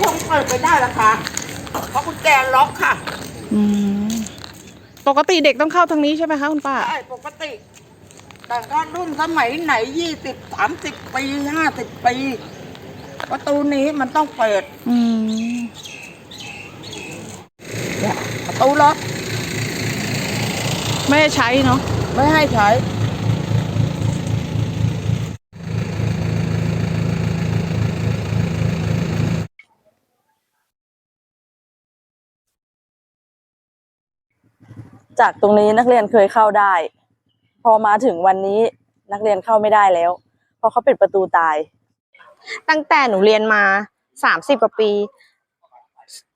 คงเปิดไปได้ละค่ะเพราะกุญแจล็อกค่ะอืมปกติเด็กต้องเข้าทางนี้ใช่ไหมคะคุณป้า ใช่ปกติ แต่ถ้ารุ่นสมัยไหนยี่สิบสามสิบปีห้าสิบปี ประตูนี้มันต้องเปิดอืม เนี่ยประตูล็อกไม่ได้ใช้เนาะไม่ให้ใช้ จากตรงนี้นักเรียนเคยเข้าได้ พอมาถึงวันนี้นักเรียนเข้าไม่ได้แล้ว เพราะเขาปิดประตูตาย ตั้งแต่หนูเรียนมาสามสิบกว่าปี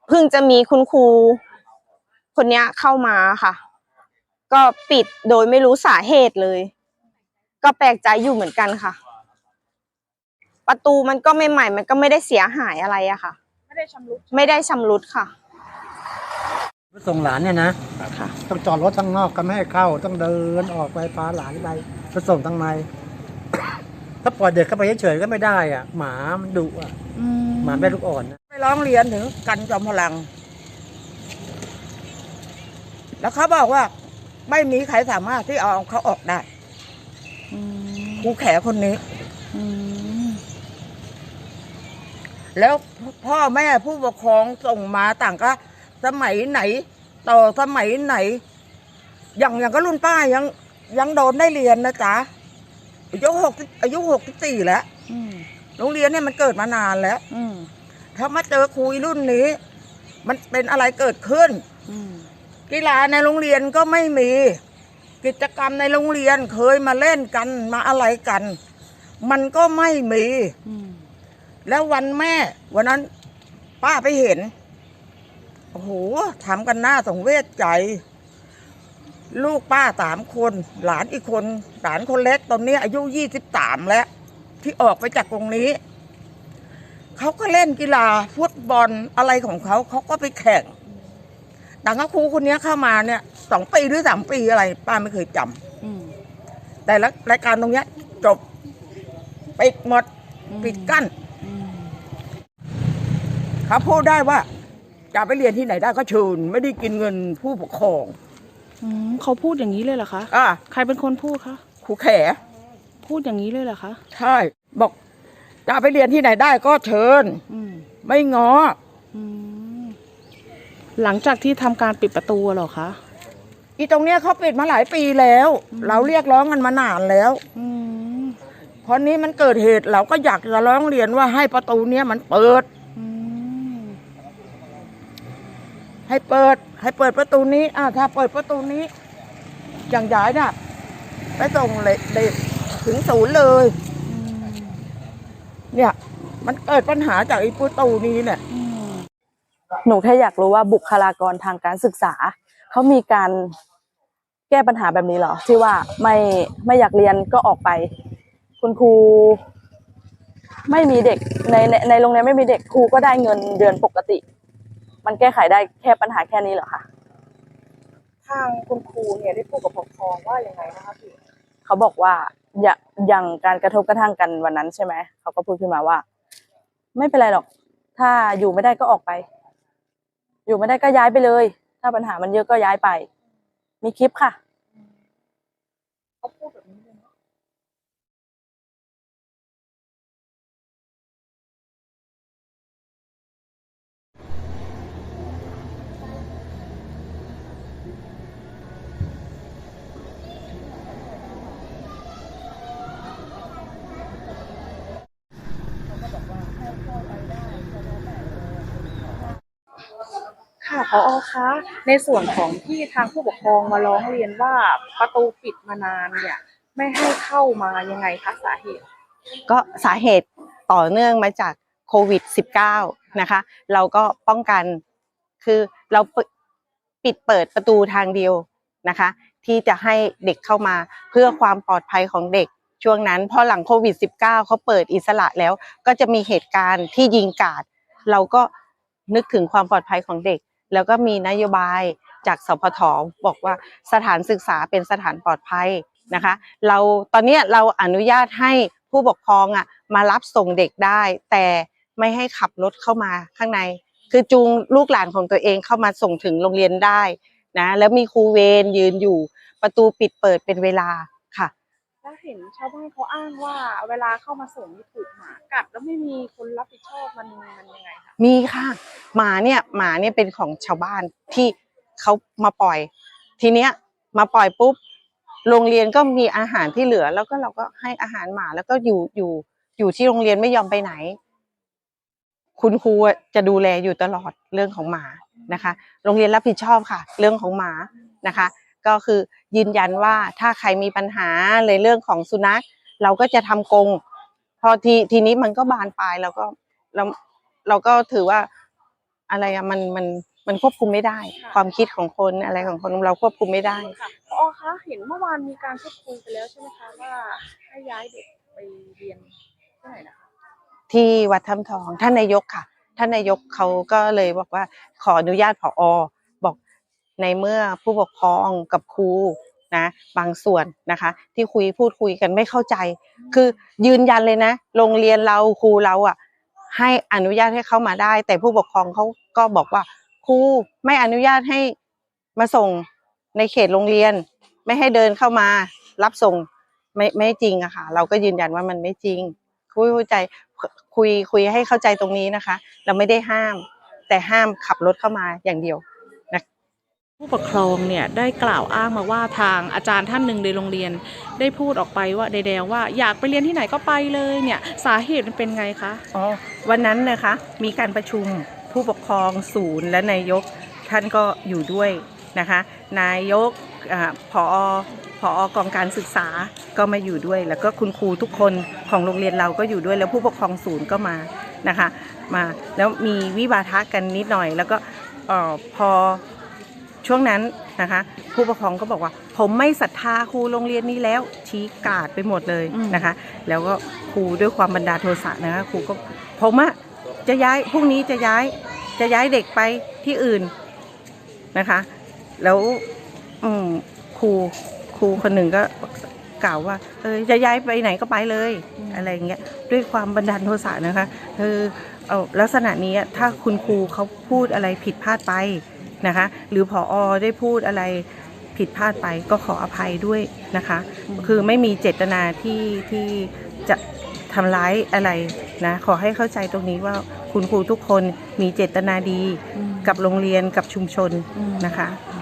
เพิ่งจะมีคุณครูคนเนี้ยเข้ามาค่ะ ก็ปิดโดยไม่รู้สาเหตุเลย ก็แปลกใจอยู่เหมือนกันค่ะ ประตูมันก็ไม่ใหม่ มันก็ไม่ได้เสียหายอะไรอะค่ะ ไม่ได้ชำรุด ไม่ได้ชำรุดค่ะ ส่งหลานเนี่ยนะค่ะต้องจอดรถข้างนอกก็ไม่ให้เข้า ต้องเดินออกไปพาหลานไปไปส่งทางใน ถ้าปล่อยเด็กเข้าไปเฉยๆก็ไม่ได้อะ หมามันดุอะอืมหมาแม่ลูกอ่อนนะไปร้องเรียนถึงกันจอมพลัง แล้วเขาบอกว่า ไม่มีใครสามารถที่เอาเขาออกได้อืมครูแขคนนี้อืมแล้วพ่อแม่ผู้ปกครองส่งมาต่างก็ สมัยไหน ต่อสมัยไหน อย่างอย่างก็รุ่นป้ายัง ยังโดนได้เรียนนะจ๊ะอายุหกอายุหกสิบสี่แล้วอืมโรงเรียนเนี่ยมันเกิดมานานแล้วอืมถ้ามาเจอครูรุ่นนี้ มันเป็นอะไรเกิดขึ้นอืมกีฬาในโรงเรียนก็ไม่มี กิจกรรมในโรงเรียนเคยมาเล่นกันมาอะไรกัน มันก็ไม่มีอืมแล้ววันแม่ วันนั้นป้าไปเห็น โอ้โหทำกันหน้าสงเวชใจ ลูกป้าสามคน หลานอีกคน หลานคนเล็กตอนนี้อายุยี่สิบสามแล้ว ที่ออกไปจากตรงนี้ เขาก็เล่นกีฬาฟุตบอลอะไรของเขา เขาก็ไปแข่งดังนั้นครูคนนี้เข้ามาเนี่ยสองปีหรือสามปีอะไร ป้าไม่เคยจำอืมแต่ละรายการตรงเนี้ยจบปิดหมดปิดกั้นอืมเขาพูดได้ว่า จะไปเรียนที่ไหนได้ก็เชิญ ไม่ได้กินเงินผู้ปกครองอืมเขาพูดอย่างนี้เลยเหรอคะอะใครเป็นคนพูดคะครูแข พูดอย่างนี้เลยเหรอคะใช่ บอกจะไปเรียนที่ไหนได้ก็เชิญ อืมไม่ง้ออืมหลังจากที่ทำการปิดประตูเหรอคะอีตรงเนี้ยเขาปิดมาหลายปีแล้ว เราเรียกร้องกันมานานแล้ว อืม เพราะนี้มันเกิดเหตุเราก็อยากจะร้องเรียนว่าให้ประตูเนี้ยมันเปิด อืม ให้เปิด ให้เปิดประตูนี้อ่าถ้าเปิดประตูนี้ อย่างย้ายน่ะ ไปส่งเลยเด็กถึงศูนย์เลย เนี่ย มันเกิดปัญหาจากไอ้ประตูนี้เนี่ยอืมหนูแค่อยากรู้ว่าบุคลากรทางการศึกษา เขามีการแก้ปัญหาแบบนี้เหรอ ที่ว่าไม่ไม่อยากเรียนก็ออกไป คุณครูไม่มีเด็กในในในโรงเรียนไม่มีเด็กครูก็ได้เงินเดือนปกติ มันแก้ไขได้แค่ปัญหาแค่นี้เหรอคะทางคุณครูเนี่ยได้พูดกับปกครองว่ายังไงนะคะพี่เขาบอกว่าอย่าอย่างการกระทบกระทั่งกันวันนั้นใช่ไหมเขาก็พูดขึ้นมาว่า ไม่เป็นไรหรอก ถ้าอยู่ไม่ได้ก็ออกไป อยู่ไม่ได้ก็ย้ายไปเลย ถ้าปัญหามันเยอะก็ย้ายไป มีคลิปค่ะ เขาพูดแบบนี้เลยเนอะ ค่ะ พอคะในส่วนของที่ทางผู้ปกครองมาร้องเรียนว่าประตูปิดมานานเนี่ย ไม่ให้เข้ามายังไงคะสาเหตุ ก็สาเหตุต่อเนื่องมาจากโควิด -19 นะคะ เราก็ป้องกันคือเราปิดปิดเปิดประตูทางเดียวนะคะ ที่จะให้เด็กเข้ามาเพื่อความปลอดภัยของเด็กช่วงนั้นพอหลังโควิด -19 เขาเปิดอิสระแล้ว ก็จะมีเหตุการณ์ที่ยิงกาด เราก็นึกถึงความปลอดภัยของเด็ก แล้วก็มีนโยบายจากสพทบอกว่าสถานศึกษาเป็นสถานปลอดภัยนะคะ เราตอนนี้เราอนุญาตให้ผู้ปกครองอะมารับส่งเด็กได้ แต่ไม่ให้ขับรถเข้ามาข้างใน คือจูงลูกหลานของตัวเองเข้ามาส่งถึงโรงเรียนได้นะแล้วมีครูเวรยืนอยู่ประตูปิดเปิดเป็นเวลา ค่ะแล้วเห็นชาวบ้านเขาอ้างว่า เวลาเข้ามาส่งนี่ถูกหมากัดแล้วไม่มีคนรับผิดชอบมันมันยังไงคะมีค่ะ หมาเนี่ยหมาเนี่ยเป็นของชาวบ้านที่เขามาปล่อย ทีเนี้ยมาปล่อยปุ๊บโรงเรียนก็มีอาหารที่เหลือ แล้วก็เราก็ให้อาหารหมาแล้วก็อยู่อยู่อยู่ที่โรงเรียนไม่ยอมไปไหน คุณครูจะดูแลอยู่ตลอดเรื่องของหมานะคะ โรงเรียนรับผิดชอบค่ะ เรื่องของหมานะคะ ก็คือยืนยันว่าถ้าใครมีปัญหาในเรื่องของสุนัข เราก็จะทำกรงพอทีทีนี้มันก็บานปลายแล้วก็เราเราก็ถือว่าอะไรอะมันมันมันควบคุมไม่ได้ ความคิดของคนอะไรของคนเราควบคุมไม่ได้ค่ะพอคะเห็นเมื่อวานมีการพูดคุยไปแล้วใช่ไหมคะว่าให้ย้ายเด็กไปเรียนที่ไหนนะคะที่วัดถ้ำทองท่านนายกค่ะ ท่านนายกเขาก็เลยบอกว่าขออนุญาตผอบอก ในเมื่อผู้ปกครองกับครูนะบางส่วนนะคะที่คุยพูดคุยกันไม่เข้าใจ คือยืนยันเลยนะ โรงเรียนเราครูเราอะให้อนุญาตให้เข้ามาได้ แต่ผู้ปกครองเขาก็บอกว่าครูไม่อนุญาตให้มาส่งในเขตโรงเรียน ไม่ให้เดินเข้ามา รับส่งไม่ไม่จริงอะค่ะ เราก็ยืนยันว่ามันไม่จริงคุยเข้าใจคุยคุยให้เข้าใจตรงนี้นะคะ เราไม่ได้ห้าม แต่ห้ามขับรถเข้ามาอย่างเดียว ผู้ปกครองเนี่ยได้กล่าวอ้างมาว่าทางอาจารย์ท่านหนึ่งในโรงเรียน ได้พูดออกไปว่าใดๆว่าอยากไปเรียนที่ไหนก็ไปเลยเนี่ยสาเหตุมันเป็นไงคะอ๋อวันนั้นนะคะมีการประชุมผู้ปกครองศูนย์และนายกท่านก็อยู่ด้วยนะคะ นายกอาผอผอกองการศึกษาก็มาอยู่ด้วย แล้วก็คุณครูทุกคนของโรงเรียนเราก็อยู่ด้วยแล้วผู้ปกครองศูนย์ก็มานะคะ มาแล้วมีวิวาทะกันนิดหน่อยแล้วก็ออพอ ช่วงนั้นนะคะ ผู้ปกครองก็บอกว่าผมไม่ศรัทธาครูโรงเรียนนี้แล้วชี้กาดไปหมดเลยอืมนะคะ แล้วก็ครูด้วยความบันดาลโทสะนะคะครูก็ผมอะจะย้ายพรุ่งนี้จะย้ายจะย้ายเด็กไปที่อื่นนะคะ แล้วอืมครูครูคนหนึ่งก็กล่าวว่าเออจะย้ายไปไหนก็ไปเลยอะไรอย่างเงี้ยด้วยความบันดาลโทสะนะคะคือเอาลักษณะนี้ถ้าคุณครูเขาพูดอะไรผิดพลาดไป นะคะ หรือพออได้พูดอะไรผิดพลาดไปก็ขออภัยด้วยนะคะ คือไม่มีเจตนาที่ที่จะทำร้ายอะไรนะขอให้เข้าใจตรงนี้ว่าคุณครูทุกคนมีเจตนาดีกับโรงเรียนกับชุมชนนะคะอื